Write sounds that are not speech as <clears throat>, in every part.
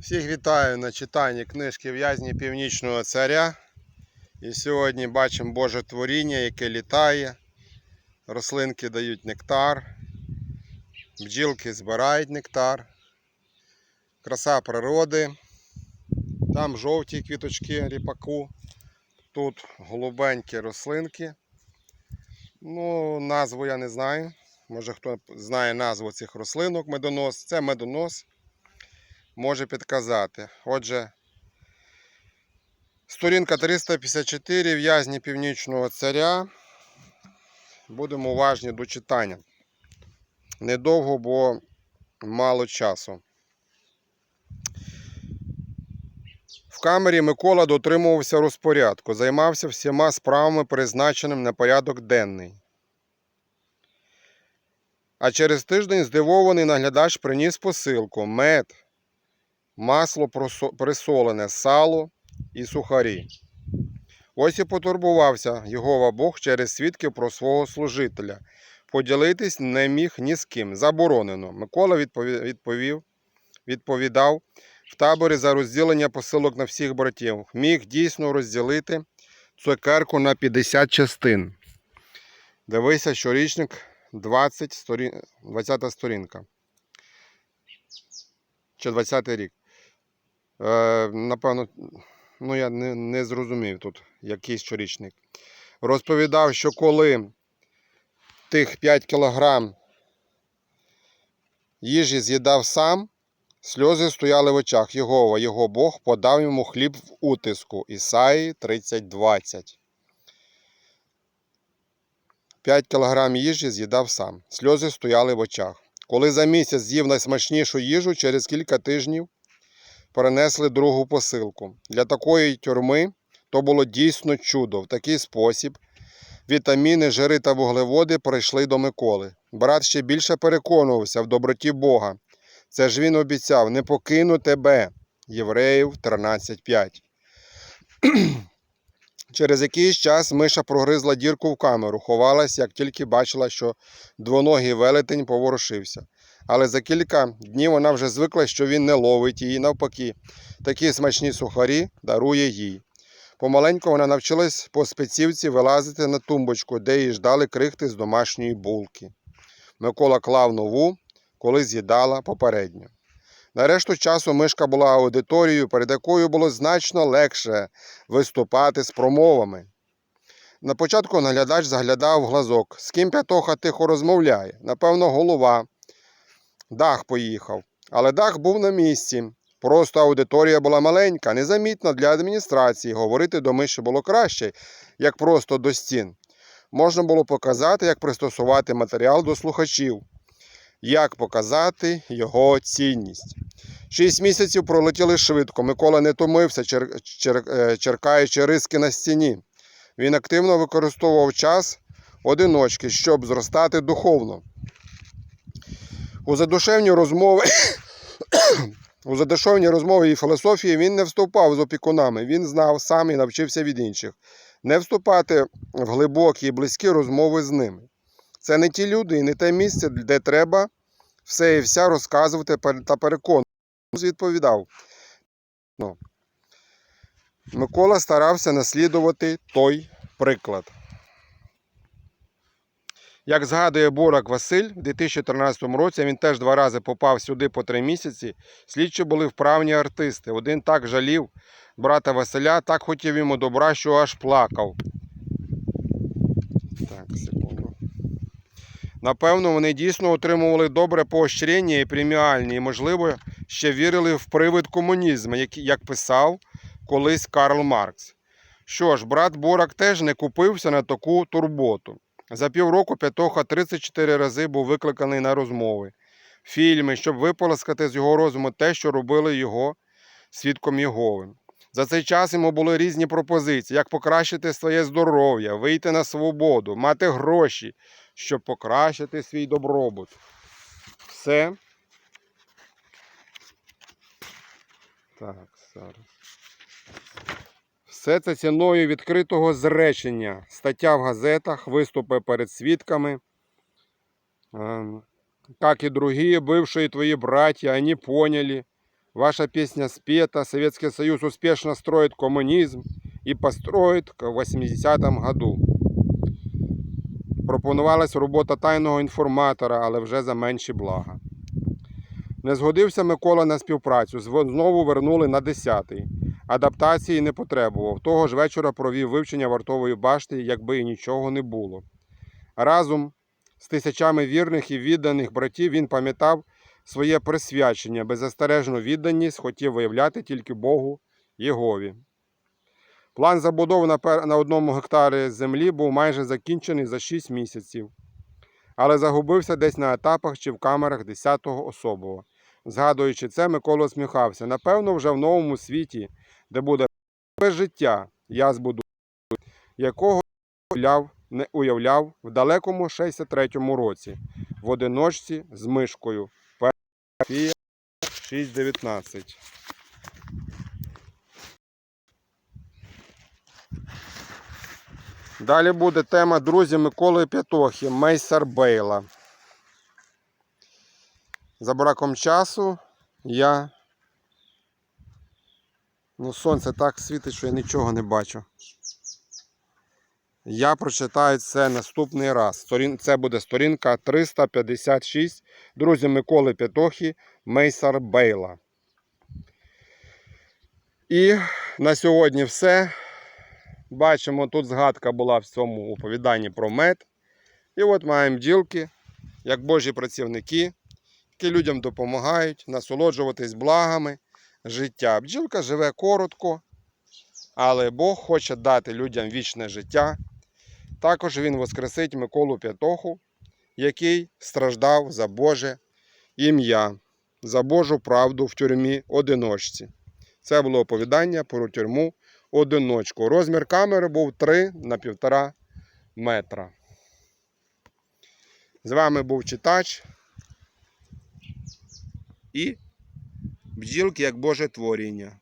Всіх вітаю на читанні книжки В'язні Північного Царя. І сьогодні бачимо Боже творіння, яке літає. Рослинки дають нектар, бджілки збирають нектар. Краса природи. Там жовті квіточки ріпаку. Тут голубенькі рослинки. Ну, назву я не знаю. Може хто знає назву цих рослинок медонос. Це медонос може підказати. Отже, сторінка 354 в'язні північного царя. Будемо уважні до читання. Недовго, бо мало часу. В камері Микола дотримувався розпорядку, займався всіма справами, призначеним на порядок денний. А через тиждень здивований наглядач приніс посилку, мед, масло присолене, сало і сухарі. Ось і потурбувався Єгова Бог через свідків про свого служителя. Поділитись не міг ні з ким. Заборонено. Микола відповів, відповідав в таборі за розділення посилок на всіх братів. Міг дійсно розділити цукерку на 50 частин. Дивися, щорічник 20 сторін... 20 сторінка. Чи 20 рік. Е, напевно, ну я не, не зрозумів тут, який щорічник. Розповідав, що коли тих 5 кілограм їжі з'їдав сам, сльози стояли в очах Єгова. Його Бог подав йому хліб в утиску. Ісаї 30.20. 5 кілограм їжі з'їдав сам. Сльози стояли в очах. Коли за місяць з'їв найсмачнішу їжу, через кілька тижнів перенесли другу посилку. Для такої тюрми то було дійсно чудо. В такий спосіб вітаміни, жири та вуглеводи прийшли до Миколи. Брат ще більше переконувався в доброті Бога. Це ж він обіцяв не покину тебе. Євреїв 13.5. <clears throat> Через якийсь час миша прогризла дірку в камеру, ховалась, як тільки бачила, що двоногий велетень поворушився. Але за кілька днів вона вже звикла, що він не ловить її, навпаки. Такі смачні сухарі дарує їй. Помаленьку вона навчилась по спецівці вилазити на тумбочку, де їй ждали крихти з домашньої булки. Микола клав нову, коли з'їдала попередню. На решту часу мишка була аудиторією, перед якою було значно легше виступати з промовами. На початку наглядач заглядав в глазок, з ким п'ятоха тихо розмовляє. Напевно, голова. Дах поїхав. Але дах був на місці. Просто аудиторія була маленька, незамітна для адміністрації. Говорити до миші було краще, як просто до стін. Можна було показати, як пристосувати матеріал до слухачів, як показати його цінність. Шість місяців пролетіли швидко. Микола не томився, чер... Чер... е, черкаючи риски на стіні. Він активно використовував час одиночки, щоб зростати духовно. У задушевні розмови <coughs> у задушевні розмови і філософії він не вступав з опікунами. Він знав сам і навчився від інших. Не вступати в глибокі і близькі розмови з ними. Це не ті люди і не те місце, де треба все і вся розказувати та переконувати. Відповідав. Ну. Микола старався наслідувати той приклад. Як згадує Бурак Василь, у 2013 році він теж два рази попав сюди по три місяці. Слідчі були вправні артисти. Один так жалів брата Василя, так хотів йому добра, що аж плакав. Так, секунду. Напевно, вони дійсно отримували добре поощрення і преміальні, і, можливо, ще вірили в привид комунізму, як писав колись Карл Маркс. Що ж, брат Борак теж не купився на таку турботу. За півроку П'ятоха 34 рази був викликаний на розмови, фільми, щоб виполоскати з його розуму те, що робили його свідком Єговим. За цей час йому були різні пропозиції, як покращити своє здоров'я, вийти на свободу, мати гроші, щоб покращити свій добробут. Все. Так, зараз. Все це ціною відкритого зречення, стаття в газетах, виступи перед свідками. Ем, Как и другие бывшие твои братья, они поняли, Ваша песня спета, Советский Союз успешно строит коммунизм и построит к 80-м году. Пропонувалась робота тайного інформатора, але вже за менші блага. Не згодився Микола на співпрацю, знову вернули на 10-й. Адаптації не потребував. Того ж вечора провів вивчення вартової башти, якби і нічого не було. Разом з тисячами вірних і відданих братів він пам'ятав своє присвячення, беззастережну відданість хотів виявляти тільки Богу Єгові. План забудови на, одному гектарі землі був майже закінчений за 6 місяців, але загубився десь на етапах чи в камерах 10-го особового. Згадуючи це, Микола усміхався. Напевно, вже в новому світі, де буде нове життя, я збудую, якого уявляв, не уявляв в далекому 63-му році, в одиночці з мишкою. Фія 6.19. Далі буде тема друзі Миколи П'ятохи, Мейсер Бейла. За браком часу я. Ну, сонце так світить, що я нічого не бачу. Я прочитаю це наступний раз. Це буде сторінка 356. Друзі Миколи П'ятохи, Мейсар Бейла. І на сьогодні все. Бачимо, тут згадка була в цьому оповіданні про мед. І от маємо бджілки, як Божі працівники, які людям допомагають насолоджуватись благами життя. Бджілка живе коротко, але Бог хоче дати людям вічне життя. Також він воскресить Миколу П'ятоху, який страждав за Боже ім'я, за Божу правду в тюрмі одиночці. Це було оповідання про тюрму одиночку. Розмір камери був 3 на 1,5 метра. З вами був читач і бджілки як Боже творіння.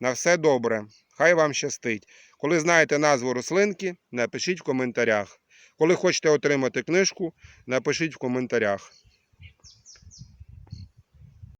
На все добре. Хай вам щастить. Коли знаєте назву рослинки, напишіть в коментарях. Коли хочете отримати книжку, напишіть в коментарях.